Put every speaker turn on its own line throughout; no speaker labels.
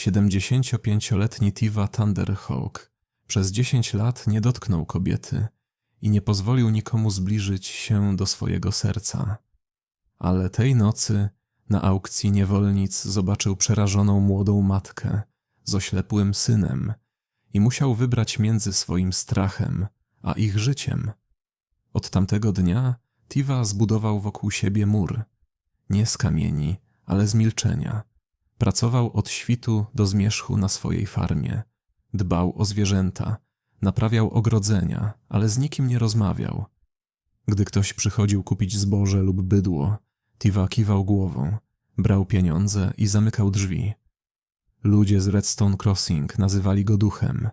75-letni Tiva Thunderhawk przez 10 lat nie dotknął kobiety i nie pozwolił nikomu zbliżyć się do swojego serca. Ale tej nocy na aukcji niewolnic zobaczył przerażoną młodą matkę z oślepłym synem i musiał wybrać między swoim strachem a ich życiem. Od tamtego dnia Tiva zbudował wokół siebie mur, nie z kamieni, ale z milczenia. Pracował od świtu do zmierzchu na swojej farmie. Dbał o zwierzęta, naprawiał ogrodzenia, ale z nikim nie rozmawiał. Gdy ktoś przychodził kupić zboże lub bydło, Tiva kiwał głową, brał pieniądze i zamykał drzwi. Ludzie z Redstone Crossing nazywali go duchem,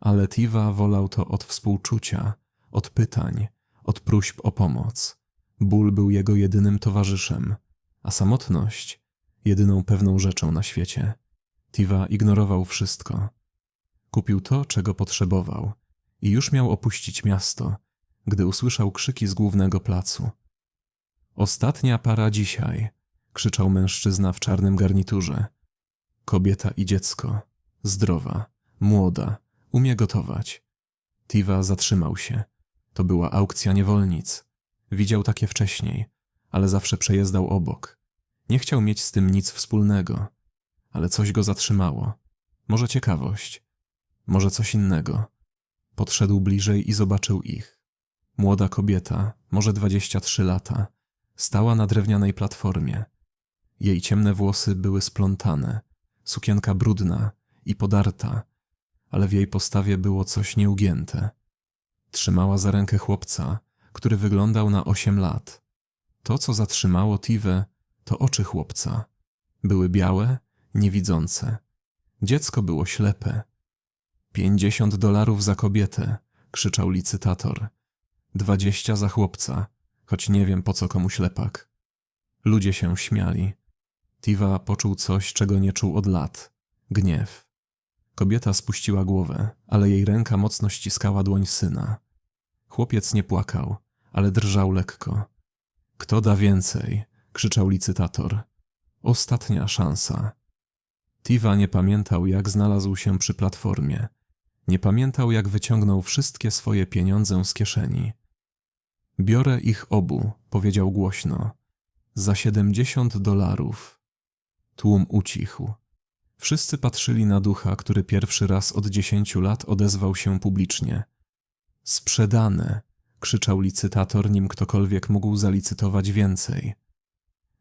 ale Tiva wolał to od współczucia, od pytań, od próśb o pomoc. Ból był jego jedynym towarzyszem, a samotność jedyną pewną rzeczą na świecie. Tiva ignorował wszystko. Kupił to, czego potrzebował i już miał opuścić miasto, gdy usłyszał krzyki z głównego placu. Ostatnia para dzisiaj, krzyczał mężczyzna w czarnym garniturze. Kobieta i dziecko, zdrowa, młoda, umie gotować. Tiva zatrzymał się. To była aukcja niewolnic. Widział takie wcześniej, ale zawsze przejezdał obok. Nie chciał mieć z tym nic wspólnego, ale coś go zatrzymało. Może ciekawość, może coś innego. Podszedł bliżej i zobaczył ich. Młoda kobieta, może 23 lata, stała na drewnianej platformie. Jej ciemne włosy były splątane, sukienka brudna i podarta, ale w jej postawie było coś nieugięte. Trzymała za rękę chłopca, który wyglądał na osiem lat. To, co zatrzymało Tive, to oczy chłopca. Były białe, niewidzące. Dziecko było ślepe. Pięćdziesiąt dolarów za kobietę, krzyczał licytator. Dwadzieścia za chłopca, choć nie wiem po co komu ślepak. Ludzie się śmiali. Tiva poczuł coś, czego nie czuł od lat gniew. Kobieta spuściła głowę, ale jej ręka mocno ściskała dłoń syna. Chłopiec nie płakał, ale drżał lekko. Kto da więcej? Krzyczał licytator. Ostatnia szansa. Tiva nie pamiętał, jak znalazł się przy platformie. Nie pamiętał, jak wyciągnął wszystkie swoje pieniądze z kieszeni. Biorę ich obu, powiedział głośno. Za siedemdziesiąt dolarów. Tłum ucichł. Wszyscy patrzyli na ducha, który pierwszy raz od dziesięciu lat odezwał się publicznie. Sprzedane! krzyczał licytator, nim ktokolwiek mógł zalicytować więcej.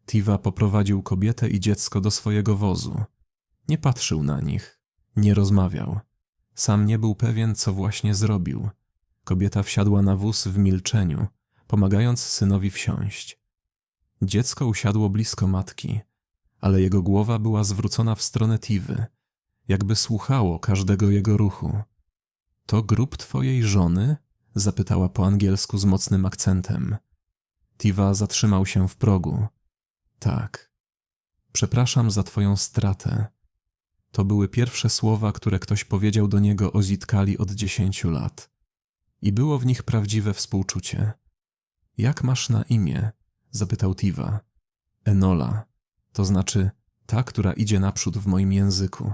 Tiva poprowadził kobietę i dziecko do swojego wozu. Nie patrzył na nich, nie rozmawiał. Sam nie był pewien, co właśnie zrobił. Kobieta wsiadła na wóz w milczeniu, pomagając synowi wsiąść. Dziecko usiadło blisko matki, ale jego głowa była zwrócona w stronę Tiwy, jakby słuchało każdego jego ruchu. To grób twojej żony? zapytała po angielsku z mocnym akcentem. Tiva zatrzymał się w progu. Tak. Przepraszam za twoją stratę. To były pierwsze słowa, które ktoś powiedział do niego o Zitkali od dziesięciu lat. I było w nich prawdziwe współczucie. Jak masz na imię? zapytał Tiva. Enola, to znaczy ta, która idzie naprzód w moim języku.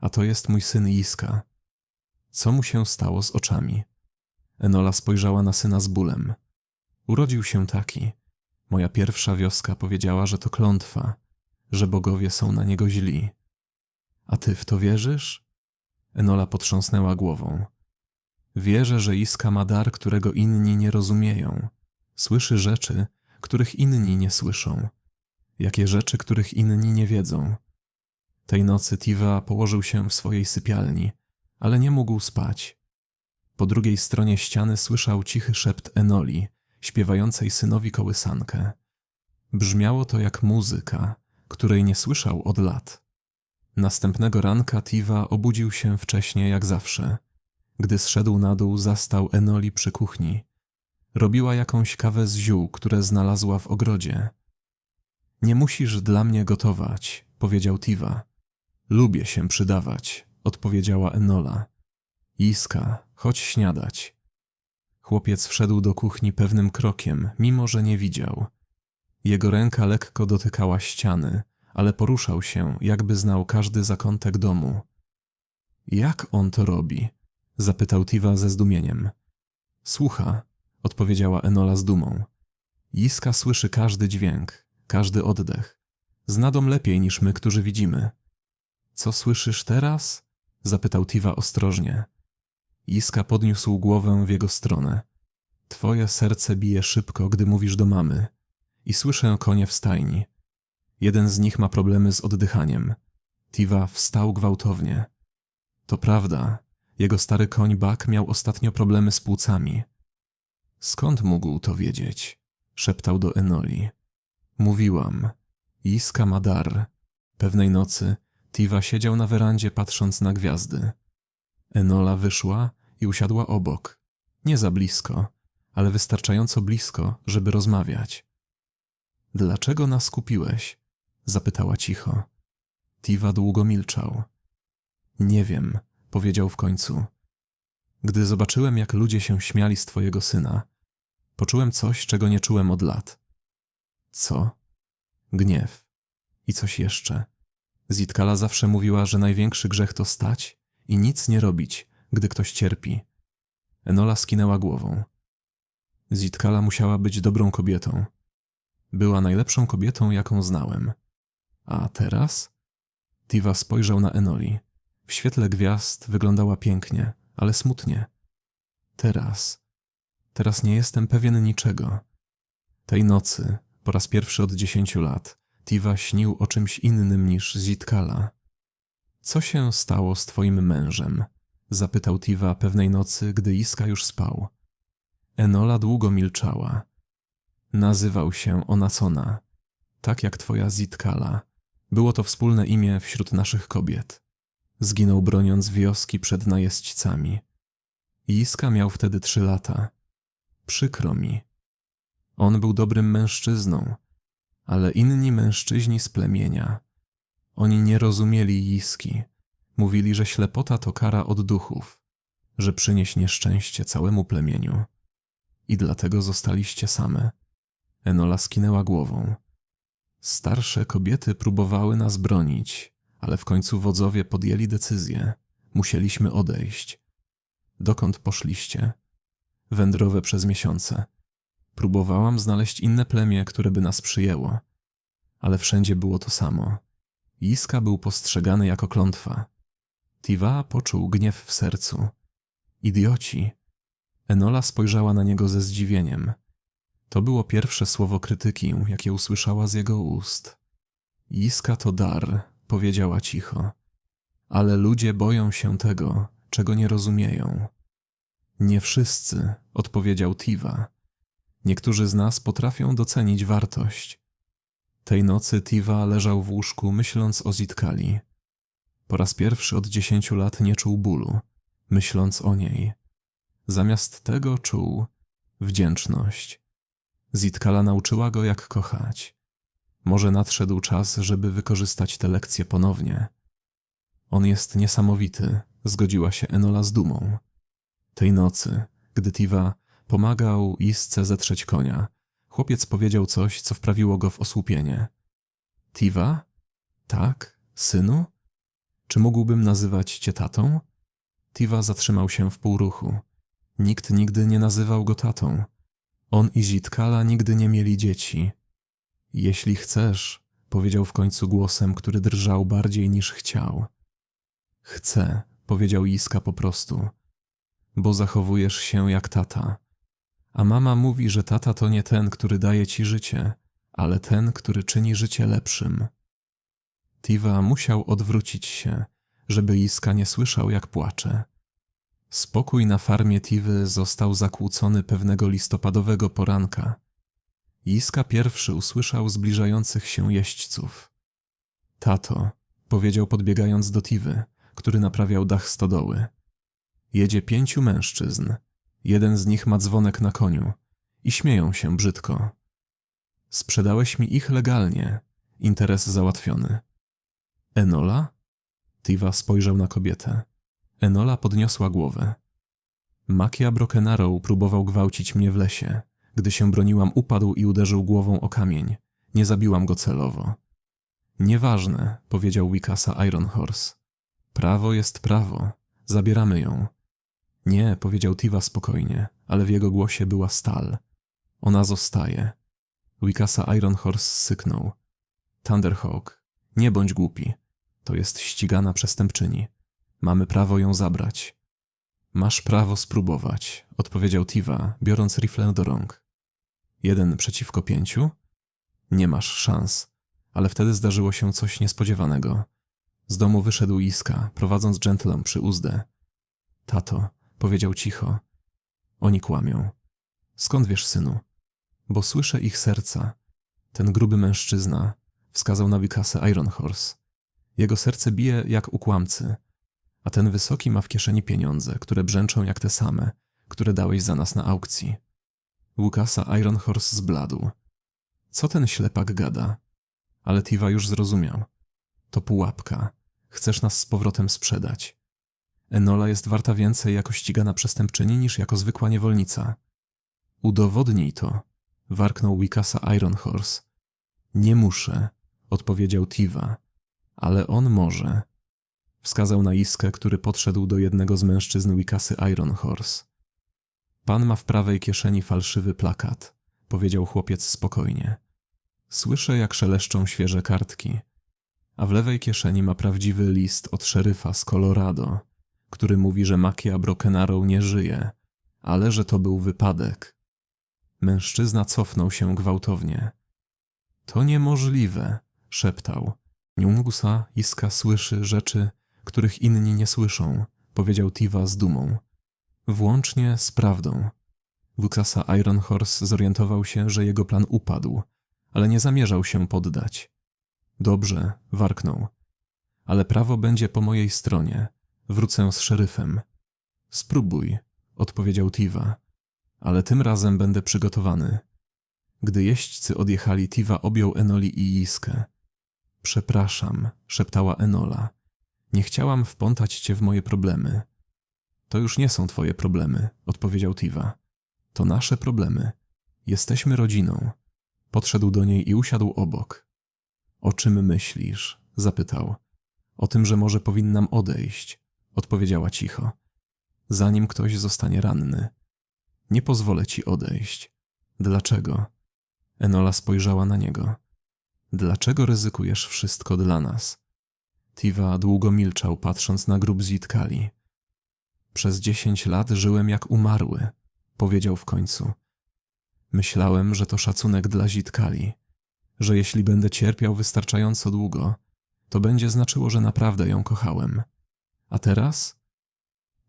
A to jest mój syn Iska. Co mu się stało z oczami? Enola spojrzała na syna z bólem. Urodził się taki. Moja pierwsza wioska powiedziała, że to klątwa, że bogowie są na niego źli. A ty w to wierzysz? Enola potrząsnęła głową. Wierzę, że Iska ma dar, którego inni nie rozumieją. Słyszy rzeczy, których inni nie słyszą. Jakie rzeczy, których inni nie wiedzą. Tej nocy Tiva położył się w swojej sypialni, ale nie mógł spać. Po drugiej stronie ściany słyszał cichy szept Enoli, śpiewającej synowi kołysankę. Brzmiało to jak muzyka, której nie słyszał od lat. Następnego ranka Tiva obudził się wcześnie jak zawsze. Gdy zszedł na dół, zastał Enoli przy kuchni. Robiła jakąś kawę z ziół, które znalazła w ogrodzie. Nie musisz dla mnie gotować, powiedział Tiva. Lubię się przydawać, odpowiedziała Enola. Iska, chodź śniadać. Chłopiec wszedł do kuchni pewnym krokiem, mimo że nie widział. Jego ręka lekko dotykała ściany, ale poruszał się, jakby znał każdy zakątek domu. Jak on to robi? zapytał Tiva ze zdumieniem. Słucha, odpowiedziała Enola z dumą. Jiska słyszy każdy dźwięk, każdy oddech. Zna dom lepiej niż my, którzy widzimy. Co słyszysz teraz? zapytał Tiva ostrożnie. Jiska podniósł głowę w jego stronę. Twoje serce bije szybko, gdy mówisz do mamy. I słyszę konie w stajni. Jeden z nich ma problemy z oddychaniem. Tiva wstał gwałtownie. To prawda, jego stary koń Bak miał ostatnio problemy z płucami. Skąd mógł to wiedzieć? szeptał do Enoli. Mówiłam. Iska ma dar. Pewnej nocy Tiva siedział na werandzie patrząc na gwiazdy. Enola wyszła i usiadła obok. Nie za blisko, ale wystarczająco blisko, żeby rozmawiać. Dlaczego nas kupiłeś? zapytała cicho. Tiva długo milczał. Nie wiem, powiedział w końcu. Gdy zobaczyłem, jak ludzie się śmiali z twojego syna, poczułem coś, czego nie czułem od lat. Co? Gniew. I coś jeszcze. Zitkala zawsze mówiła, że największy grzech to stać i nic nie robić, gdy ktoś cierpi. Enola skinęła głową. Zitkala musiała być dobrą kobietą. Była najlepszą kobietą, jaką znałem. A teraz? Tiva spojrzał na Enoli. W świetle gwiazd wyglądała pięknie, ale smutnie. Teraz. Teraz nie jestem pewien niczego. Tej nocy, po raz pierwszy od dziesięciu lat, Tiva śnił o czymś innym niż Zitkala. Co się stało z twoim mężem? Zapytał Tiva pewnej nocy, gdy Iska już spał. Enola długo milczała. Nazywał się Onasona, tak jak twoja Zitkala. Było to wspólne imię wśród naszych kobiet. Zginął broniąc wioski przed najeźdźcami. Iska miał wtedy trzy lata. Przykro mi. On był dobrym mężczyzną, ale inni mężczyźni z plemienia. Oni nie rozumieli Iski. Mówili, że ślepota to kara od duchów, że przynieś nieszczęście całemu plemieniu. I dlatego zostaliście same. Enola skinęła głową. Starsze kobiety próbowały nas bronić, ale w końcu wodzowie podjęli decyzję. Musieliśmy odejść. Dokąd poszliście? Wędrowe przez miesiące. Próbowałam znaleźć inne plemię, które by nas przyjęło, ale wszędzie było to samo. Iska był postrzegany jako klątwa. Tiva poczuł gniew w sercu. Idioci. Enola spojrzała na niego ze zdziwieniem. To było pierwsze słowo krytyki, jakie usłyszała z jego ust. Iska to dar, powiedziała cicho. Ale ludzie boją się tego, czego nie rozumieją. Nie wszyscy, odpowiedział Tiva. Niektórzy z nas potrafią docenić wartość. Tej nocy Tiva leżał w łóżku, myśląc o Zitkali. Po raz pierwszy od dziesięciu lat nie czuł bólu, myśląc o niej. Zamiast tego czuł wdzięczność. Zitkala nauczyła go, jak kochać. Może nadszedł czas, żeby wykorzystać te lekcje ponownie. On jest niesamowity, zgodziła się Enola z dumą. Tej nocy, gdy Tiva pomagał Isce zetrzeć konia, chłopiec powiedział coś, co wprawiło go w osłupienie. Tiva? Tak, synu? Czy mógłbym nazywać cię tatą? Tiva zatrzymał się w półruchu. Nikt nigdy nie nazywał go tatą. On i Zitkala nigdy nie mieli dzieci. Jeśli chcesz, powiedział w końcu głosem, który drżał bardziej niż chciał. Chcę, powiedział Iska po prostu, bo zachowujesz się jak tata. A mama mówi, że tata to nie ten, który daje ci życie, ale ten, który czyni życie lepszym. Tiva musiał odwrócić się, żeby Iska nie słyszał, jak płacze. Spokój na farmie Tivy został zakłócony pewnego listopadowego poranka. Iska pierwszy usłyszał zbliżających się jeźdźców. Tato, powiedział podbiegając do Tivy, który naprawiał dach stodoły. Jedzie pięciu mężczyzn. Jeden z nich ma dzwonek na koniu i śmieją się brzydko. Sprzedałeś mi ich legalnie. Interes załatwiony. Enola? Tiva spojrzał na kobietę. Enola podniosła głowę. Makia Brokenarrow próbował gwałcić mnie w lesie. Gdy się broniłam, upadł i uderzył głową o kamień. Nie zabiłam go celowo. Nieważne, powiedział Wikasa Ironhorse. Prawo jest prawo. Zabieramy ją. Nie, powiedział Tiva spokojnie, ale w jego głosie była stal. Ona zostaje. Wikasa Ironhorse syknął. Thunderhawk, nie bądź głupi. To jest ścigana przestępczyni. Mamy prawo ją zabrać. Masz prawo spróbować, odpowiedział Tiva, biorąc riflę do rąk. Jeden przeciwko pięciu? Nie masz szans. Ale wtedy zdarzyło się coś niespodziewanego. Z domu wyszedł Iska, prowadząc gentlom przy uzdę. Tato, powiedział cicho. Oni kłamią. Skąd wiesz, synu? Bo słyszę ich serca. Ten gruby mężczyzna wskazał na Wikasę Ironhorse. Jego serce bije jak u kłamcy, a ten wysoki ma w kieszeni pieniądze, które brzęczą jak te same, które dałeś za nas na aukcji. Łukasa Ironhorse zbladł. Co ten ślepak gada? Ale Tiva już zrozumiał. To pułapka. Chcesz nas z powrotem sprzedać. Enola jest warta więcej jako ścigana przestępczyni niż jako zwykła niewolnica. Udowodnij to, warknął Wikasa Ironhorse. Nie muszę, odpowiedział Tiva, ale on może. Wskazał na Iskę, który podszedł do jednego z mężczyzn Wikasy Ironhorse. Pan ma w prawej kieszeni falszywy plakat, powiedział chłopiec spokojnie. Słyszę, jak szeleszczą świeże kartki, a w lewej kieszeni ma prawdziwy list od szeryfa z Colorado, który mówi, że Makia Brokenarrow nie żyje, ale że to był wypadek. Mężczyzna cofnął się gwałtownie. To niemożliwe, szeptał. Niungusa Iska słyszy rzeczy, których inni nie słyszą, powiedział Tiva z dumą. Włącznie z prawdą. Wukasa Ironhorse zorientował się, że jego plan upadł, ale nie zamierzał się poddać. Dobrze, warknął. Ale prawo będzie po mojej stronie. Wrócę z szeryfem. Spróbuj, odpowiedział Tiva. Ale tym razem będę przygotowany. Gdy jeźdźcy odjechali, Tiva objął Enoli i Iskę. Przepraszam, szeptała Enola. Nie chciałam wplątać cię w moje problemy. To już nie są twoje problemy, odpowiedział Tiva. To nasze problemy. Jesteśmy rodziną. Podszedł do niej i usiadł obok. O czym myślisz? zapytał. O tym, że może powinnam odejść, odpowiedziała cicho. Zanim ktoś zostanie ranny. Nie pozwolę ci odejść. Dlaczego? Enola spojrzała na niego. Dlaczego ryzykujesz wszystko dla nas? Tiva długo milczał, patrząc na grób Zitkali. Przez dziesięć lat żyłem jak umarły, powiedział w końcu. Myślałem, że to szacunek dla Zitkali, że jeśli będę cierpiał wystarczająco długo, to będzie znaczyło, że naprawdę ją kochałem. A teraz?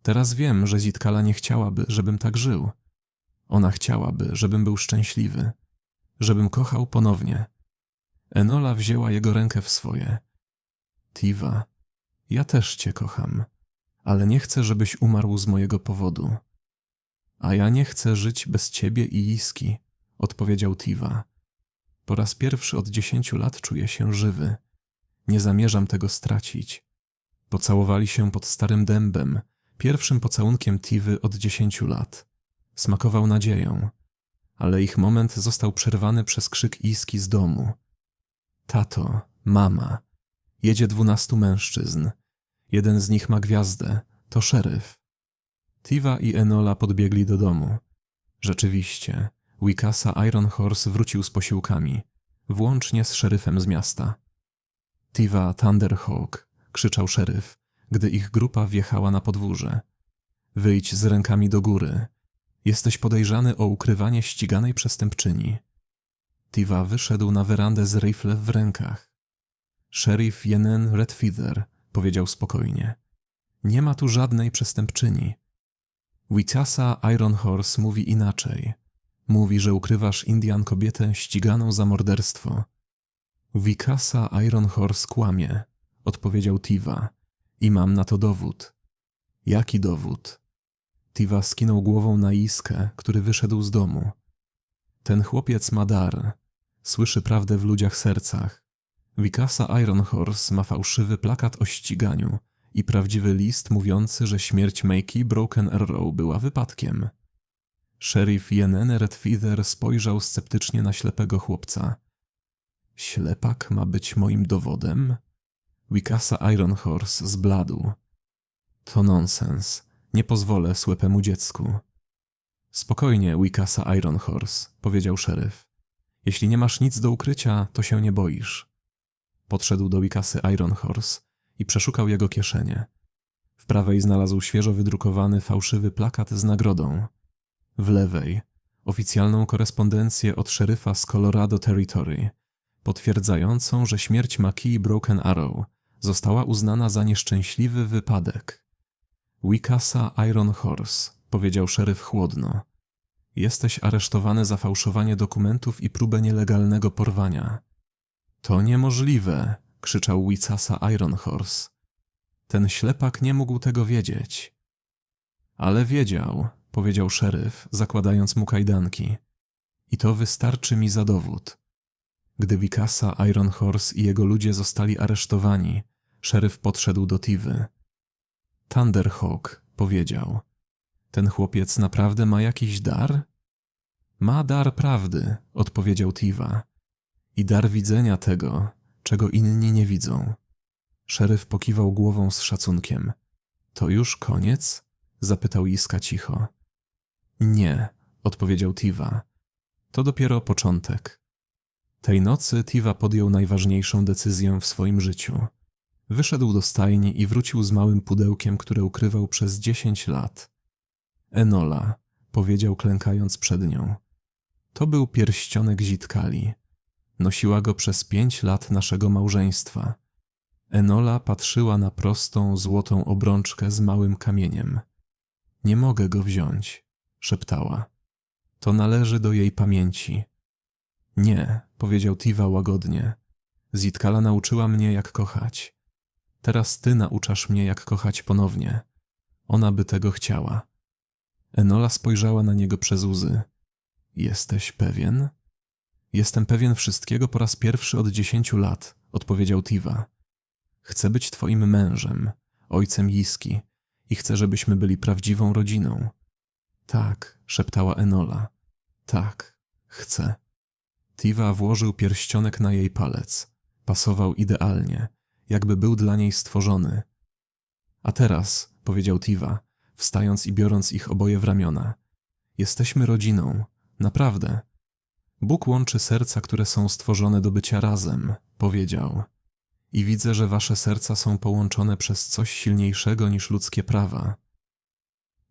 Teraz wiem, że Zitkala nie chciałaby, żebym tak żył. Ona chciałaby, żebym był szczęśliwy, żebym kochał ponownie. Enola wzięła jego rękę w swoje. Tiva, ja też cię kocham, ale nie chcę, żebyś umarł z mojego powodu. A ja nie chcę żyć bez ciebie i Iski, odpowiedział Tiva. Po raz pierwszy od dziesięciu lat czuję się żywy. Nie zamierzam tego stracić. Pocałowali się pod starym dębem, pierwszym pocałunkiem Tivy od dziesięciu lat. Smakował nadzieją, ale ich moment został przerwany przez krzyk Iski z domu. Tato, mama, jedzie dwunastu mężczyzn. Jeden z nich ma gwiazdę, to szeryf. Tiva i Enola podbiegli do domu. Rzeczywiście, Wikasa Ironhorse wrócił z posiłkami, włącznie z szeryfem z miasta. Tiva Thunderhawk, krzyczał szeryf, gdy ich grupa wjechała na podwórze. Wyjdź z rękami do góry. Jesteś podejrzany o ukrywanie ściganej przestępczyni. Tiva wyszedł na werandę z rifle w rękach. Sheriff Jenen Redfeather powiedział spokojnie. Nie ma tu żadnej przestępczyni. Witasa Ironhorse mówi inaczej. Mówi, że ukrywasz Indian kobietę ściganą za morderstwo. Wikasa Ironhorse kłamie, odpowiedział Tiva. I mam na to dowód. Jaki dowód? Tiva skinął głową na Iskę, który wyszedł z domu. Ten chłopiec ma dar. Słyszy prawdę w ludziach sercach. Wikasa Ironhorse ma fałszywy plakat o ściganiu i prawdziwy list mówiący, że śmierć Makey Broken Arrow była wypadkiem. Sheriff Jenen Redfeather spojrzał sceptycznie na ślepego chłopca. Ślepak ma być moim dowodem? Wikasa Ironhorse zbladł. To nonsens. Nie pozwolę słepemu dziecku. Spokojnie, Wikasa Ironhorse, powiedział szeryf. Jeśli nie masz nic do ukrycia, to się nie boisz. Podszedł do Wikasy Ironhorse i przeszukał jego kieszenie. W prawej znalazł świeżo wydrukowany fałszywy plakat z nagrodą. W lewej oficjalną korespondencję od szeryfa z Colorado Territory, potwierdzającą, że śmierć Makii Broken Arrow została uznana za nieszczęśliwy wypadek. Wikasa Iron Horse, powiedział szeryf chłodno. Jesteś aresztowany za fałszowanie dokumentów i próbę nielegalnego porwania. To niemożliwe, krzyczał Wicasa Iron Horse. Ten ślepak nie mógł tego wiedzieć. Ale wiedział, powiedział szeryf, zakładając mu kajdanki. I to wystarczy mi za dowód. Gdy Wikasa, Iron Horse i jego ludzie zostali aresztowani, szeryf podszedł do Tivy. Thunderhawk powiedział: Ten chłopiec naprawdę ma jakiś dar? Ma dar prawdy, odpowiedział Tiva. I dar widzenia tego, czego inni nie widzą. Szeryf pokiwał głową z szacunkiem. To już koniec? zapytał Iska cicho. Nie, odpowiedział Tiva. To dopiero początek. Tej nocy Tiva podjął najważniejszą decyzję w swoim życiu. Wyszedł do stajni i wrócił z małym pudełkiem, które ukrywał przez dziesięć lat. Enola, powiedział klękając przed nią. To był pierścionek Zitkali. Nosiła go przez pięć lat naszego małżeństwa. Enola patrzyła na prostą, złotą obrączkę z małym kamieniem. Nie mogę go wziąć, szeptała. To należy do jej pamięci. Nie, powiedział Tiva łagodnie. Zitkala nauczyła mnie, jak kochać. Teraz ty nauczasz mnie, jak kochać ponownie. Ona by tego chciała. Enola spojrzała na niego przez łzy. Jesteś pewien? Jestem pewien wszystkiego po raz pierwszy od dziesięciu lat, odpowiedział Tiva. Chcę być twoim mężem, ojcem Jiski i chcę, żebyśmy byli prawdziwą rodziną. Tak, szeptała Enola. Tak, chcę. Tiva włożył pierścionek na jej palec. Pasował idealnie, jakby był dla niej stworzony. A teraz, powiedział Tiva, wstając i biorąc ich oboje w ramiona, jesteśmy rodziną, naprawdę. Bóg łączy serca, które są stworzone do bycia razem, powiedział. I widzę, że wasze serca są połączone przez coś silniejszego niż ludzkie prawa.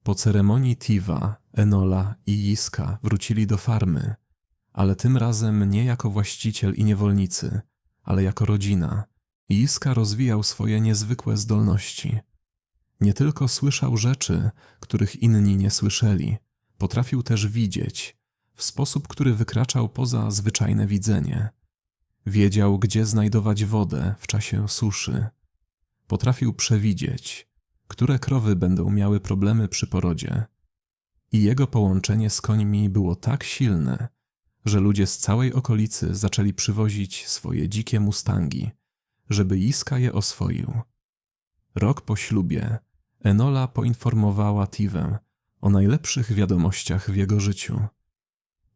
Po ceremonii Tiva, Enola i Iska wrócili do farmy, ale tym razem nie jako właściciel i niewolnicy, ale jako rodzina. Iska rozwijał swoje niezwykłe zdolności. Nie tylko słyszał rzeczy, których inni nie słyszeli, potrafił też widzieć, w sposób, który wykraczał poza zwyczajne widzenie. Wiedział, gdzie znajdować wodę w czasie suszy. Potrafił przewidzieć, które krowy będą miały problemy przy porodzie. I jego połączenie z końmi było tak silne, że ludzie z całej okolicy zaczęli przywozić swoje dzikie mustangi, żeby Iska je oswoił. Rok po ślubie Enola poinformowała Tivę o najlepszych wiadomościach w jego życiu.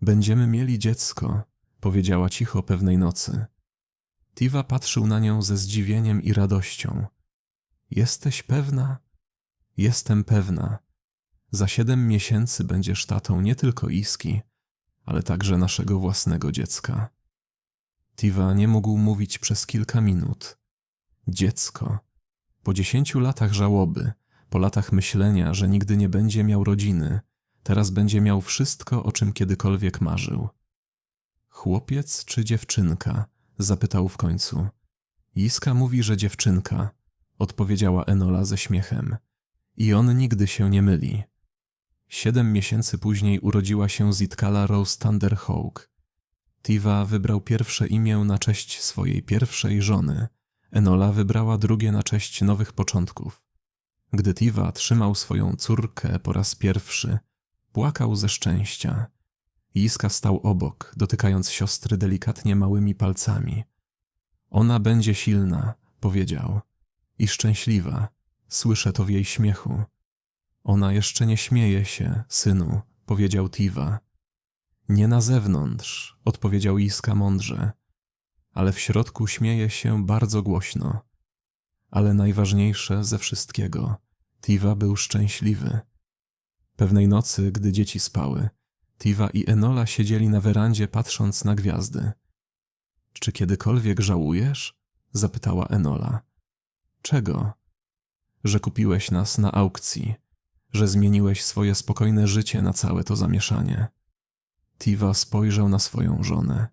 Będziemy mieli dziecko, powiedziała cicho pewnej nocy. Tiva patrzył na nią ze zdziwieniem i radością. Jesteś pewna? Jestem pewna. Za siedem miesięcy będziesz tatą nie tylko Iski, ale także naszego własnego dziecka. Tiva nie mógł mówić przez kilka minut. Dziecko. Po dziesięciu latach żałoby, po latach myślenia, że nigdy nie będzie miał rodziny, teraz będzie miał wszystko, o czym kiedykolwiek marzył. Chłopiec czy dziewczynka? zapytał w końcu. Iska mówi, że dziewczynka, odpowiedziała Enola ze śmiechem. I on nigdy się nie myli. Siedem miesięcy później urodziła się Zitkala Rose Thunderhawk. Tiva wybrał pierwsze imię na cześć swojej pierwszej żony. Enola wybrała drugie na cześć nowych początków. Gdy Tiva trzymał swoją córkę po raz pierwszy, płakał ze szczęścia. Iska stał obok, dotykając siostry delikatnie małymi palcami. Ona będzie silna, powiedział, i szczęśliwa. Słyszę to w jej śmiechu. Ona jeszcze nie śmieje się, synu, powiedział Tiva. Nie na zewnątrz, odpowiedział Iska mądrze. ale w środku śmieje się bardzo głośno. Ale najważniejsze ze wszystkiego, Tiva był szczęśliwy. Pewnej nocy, gdy dzieci spały, Tiva i Enola siedzieli na werandzie patrząc na gwiazdy. Czy kiedykolwiek żałujesz? zapytała Enola. Czego? Że kupiłeś nas na aukcji, że zmieniłeś swoje spokojne życie na całe to zamieszanie. Tiva spojrzał na swoją żonę.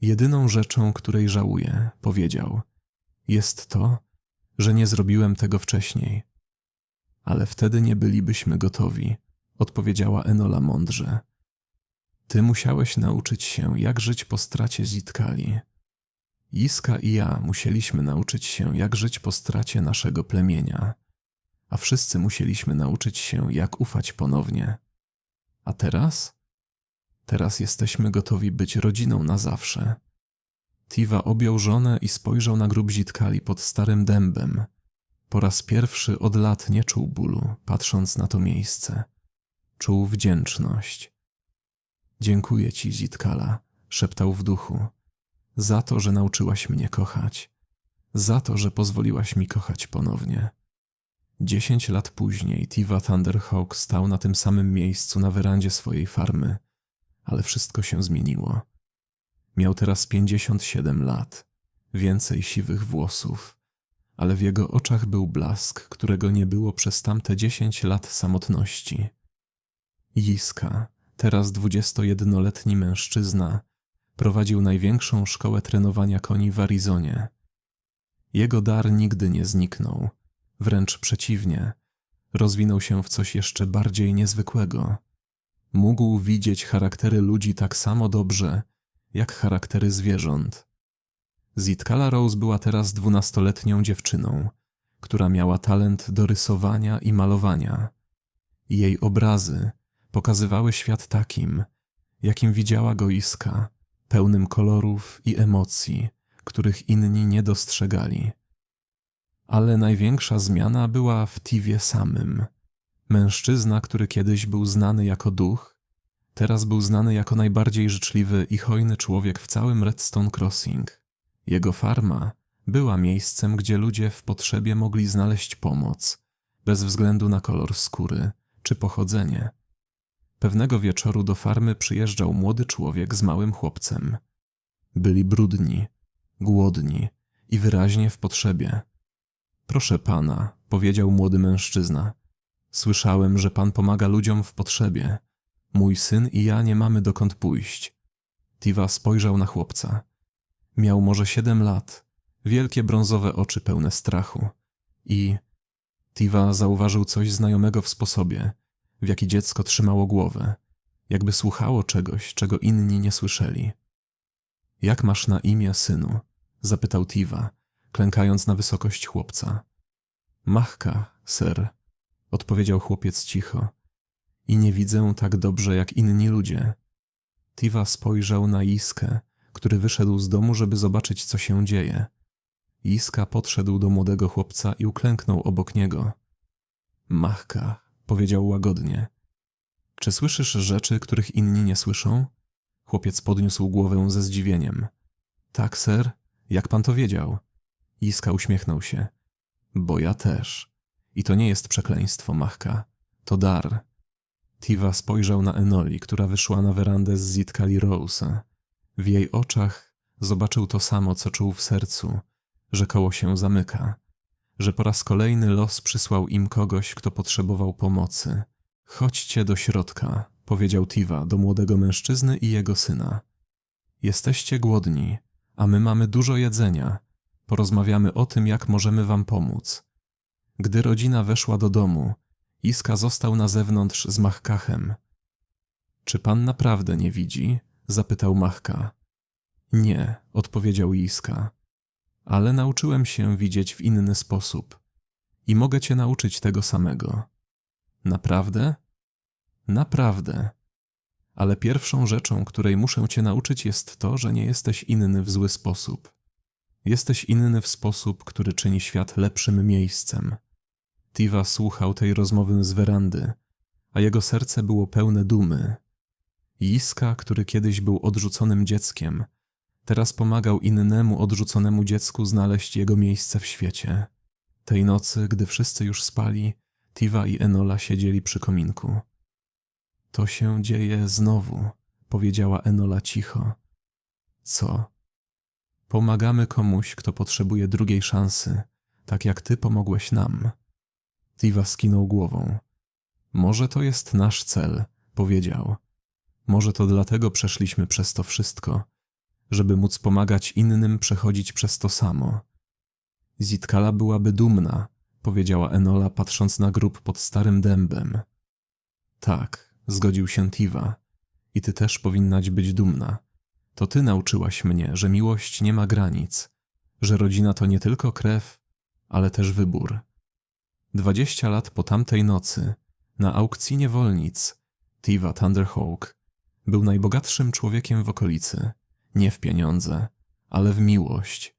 Jedyną rzeczą, której żałuję, powiedział, jest to, że nie zrobiłem tego wcześniej. Ale wtedy nie bylibyśmy gotowi, odpowiedziała Enola mądrze. Ty musiałeś nauczyć się, jak żyć po stracie Zitkali. Iska i ja musieliśmy nauczyć się, jak żyć po stracie naszego plemienia, a wszyscy musieliśmy nauczyć się, jak ufać ponownie. A teraz? Teraz jesteśmy gotowi być rodziną na zawsze. Tiva objął żonę i spojrzał na grób Zitkali pod starym dębem. Po raz pierwszy od lat nie czuł bólu, patrząc na to miejsce. Czuł wdzięczność. Dziękuję ci, Zitkala, szeptał w duchu, za to, że nauczyłaś mnie kochać, za to, że pozwoliłaś mi kochać ponownie. Dziesięć lat później Tiva Thunderhawk stał na tym samym miejscu na werandzie swojej farmy, ale wszystko się zmieniło. Miał teraz pięćdziesiąt siedem lat, więcej siwych włosów, ale w jego oczach był blask, którego nie było przez tamte dziesięć lat samotności. Jiska, teraz dwudziestojednoletni mężczyzna, prowadził największą szkołę trenowania koni w Arizonie. Jego dar nigdy nie zniknął, wręcz przeciwnie, rozwinął się w coś jeszcze bardziej niezwykłego. Mógł widzieć charaktery ludzi tak samo dobrze, jak charaktery zwierząt. Zitkala Rose była teraz dwunastoletnią dziewczyną, która miała talent do rysowania i malowania. Jej obrazy pokazywały świat takim, jakim widziała go Iska, pełnym kolorów i emocji, których inni nie dostrzegali. Ale największa zmiana była w Tivie samym. Mężczyzna, który kiedyś był znany jako duch, teraz był znany jako najbardziej życzliwy i hojny człowiek w całym Redstone Crossing. Jego farma była miejscem, gdzie ludzie w potrzebie mogli znaleźć pomoc, bez względu na kolor skóry czy pochodzenie. Pewnego wieczoru do farmy przyjeżdżał młody człowiek z małym chłopcem. Byli brudni, głodni i wyraźnie w potrzebie. Proszę pana, powiedział młody mężczyzna. Słyszałem, że pan pomaga ludziom w potrzebie. Mój syn i ja nie mamy dokąd pójść. Tiva spojrzał na chłopca. Miał może siedem lat, wielkie brązowe oczy pełne strachu. I Tiva zauważył coś znajomego w sposobie, w jaki dziecko trzymało głowę, jakby słuchało czegoś, czego inni nie słyszeli. Jak masz na imię, synu? zapytał Tiva, klękając na wysokość chłopca. Machka, ser, odpowiedział chłopiec cicho. I nie widzę tak dobrze jak inni ludzie. Tiva spojrzał na Iskę, który wyszedł z domu, żeby zobaczyć, co się dzieje. Iska podszedł do młodego chłopca i uklęknął obok niego. Machka, powiedział łagodnie. Czy słyszysz rzeczy, których inni nie słyszą? Chłopiec podniósł głowę ze zdziwieniem. Tak, ser, jak pan to wiedział? Iska uśmiechnął się. Bo ja też. I to nie jest przekleństwo, Machka. To dar. Tiva spojrzał na Enoli, która wyszła na werandę z Zitkali Rose'a. W jej oczach zobaczył to samo, co czuł w sercu, że koło się zamyka, że po raz kolejny los przysłał im kogoś, kto potrzebował pomocy. Chodźcie do środka, powiedział Tiva do młodego mężczyzny i jego syna. Jesteście głodni, a my mamy dużo jedzenia. Porozmawiamy o tym, jak możemy wam pomóc. Gdy rodzina weszła do domu, Iska został na zewnątrz z Machkachem. Czy pan naprawdę nie widzi? zapytał Machka. Nie, odpowiedział Iska. Ale nauczyłem się widzieć w inny sposób. I mogę cię nauczyć tego samego. Naprawdę? Naprawdę. Ale pierwszą rzeczą, której muszę cię nauczyć, jest to, że nie jesteś inny w zły sposób. Jesteś inny w sposób, który czyni świat lepszym miejscem. Tiva słuchał tej rozmowy z werandy, a jego serce było pełne dumy. Jiska, który kiedyś był odrzuconym dzieckiem, Teraz pomagał innemu odrzuconemu dziecku znaleźć jego miejsce w świecie. Tej nocy, gdy wszyscy już spali, Tiva i Enola siedzieli przy kominku. To się dzieje znowu, powiedziała Enola cicho. Co? Pomagamy komuś, kto potrzebuje drugiej szansy, tak jak ty pomogłeś nam. Tiva skinął głową. Może to jest nasz cel, powiedział. Może to dlatego przeszliśmy przez to wszystko, żeby móc pomagać innym przechodzić przez to samo. Zitkala byłaby dumna, powiedziała Enola, patrząc na grób pod starym dębem. Tak, zgodził się Tiva. I ty też powinnaś być dumna. To ty nauczyłaś mnie, że miłość nie ma granic, że rodzina to nie tylko krew, ale też wybór. Dwadzieścia lat po tamtej nocy, na aukcji niewolnic, Tiva Thunderhawk był najbogatszym człowiekiem w okolicy, nie w pieniądze, ale w miłość.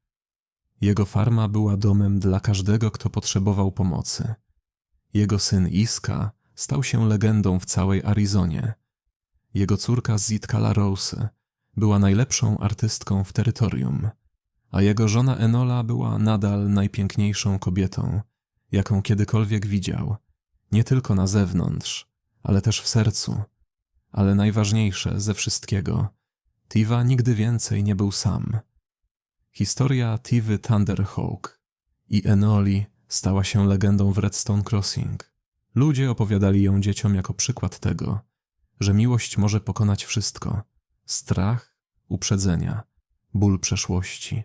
Jego farma była domem dla każdego, kto potrzebował pomocy. Jego syn Iska stał się legendą w całej Arizonie. Jego córka Zitkala Rose była najlepszą artystką w terytorium, a jego żona Enola była nadal najpiękniejszą kobietą, jaką kiedykolwiek widział, nie tylko na zewnątrz, ale też w sercu. Ale najważniejsze ze wszystkiego, Tiva nigdy więcej nie był sam. Historia Tivy Thunderhawk i Enoli stała się legendą w Redstone Crossing. Ludzie opowiadali ją dzieciom jako przykład tego, że miłość może pokonać wszystko: strach, uprzedzenia, ból przeszłości.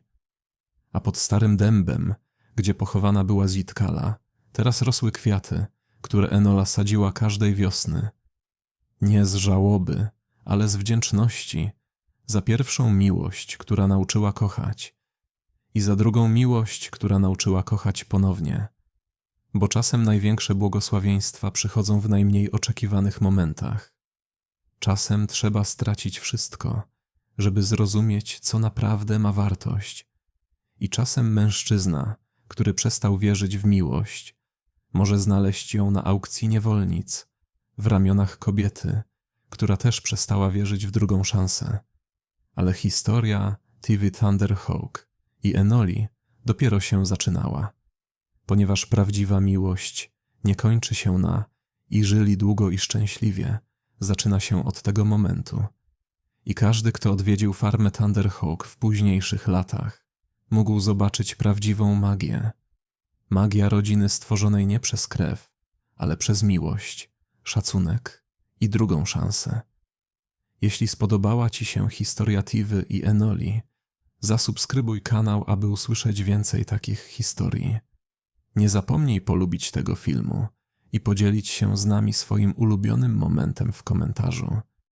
A pod starym dębem, gdzie pochowana była Zitkala, teraz rosły kwiaty, które Enola sadziła każdej wiosny. Nie z żałoby, ale z wdzięczności za pierwszą miłość, która nauczyła kochać, i za drugą miłość, która nauczyła kochać ponownie. Bo czasem największe błogosławieństwa przychodzą w najmniej oczekiwanych momentach. Czasem trzeba stracić wszystko, żeby zrozumieć, co naprawdę ma wartość. I czasem mężczyzna, który przestał wierzyć w miłość, może znaleźć ją na aukcji niewolnic, w ramionach kobiety, która też przestała wierzyć w drugą szansę. Ale historia Tivy Thunderhawk i Enoli dopiero się zaczynała, ponieważ prawdziwa miłość nie kończy się na i żyli długo i szczęśliwie, zaczyna się od tego momentu. I każdy, kto odwiedził farmę Thunderhawk w późniejszych latach, mógł zobaczyć prawdziwą magię. Magia rodziny stworzonej nie przez krew, ale przez miłość, szacunek i drugą szansę. Jeśli spodobała Ci się historia Tivy i Enoli, zasubskrybuj kanał, aby usłyszeć więcej takich historii. Nie zapomnij polubić tego filmu i podzielić się z nami swoim ulubionym momentem w komentarzu.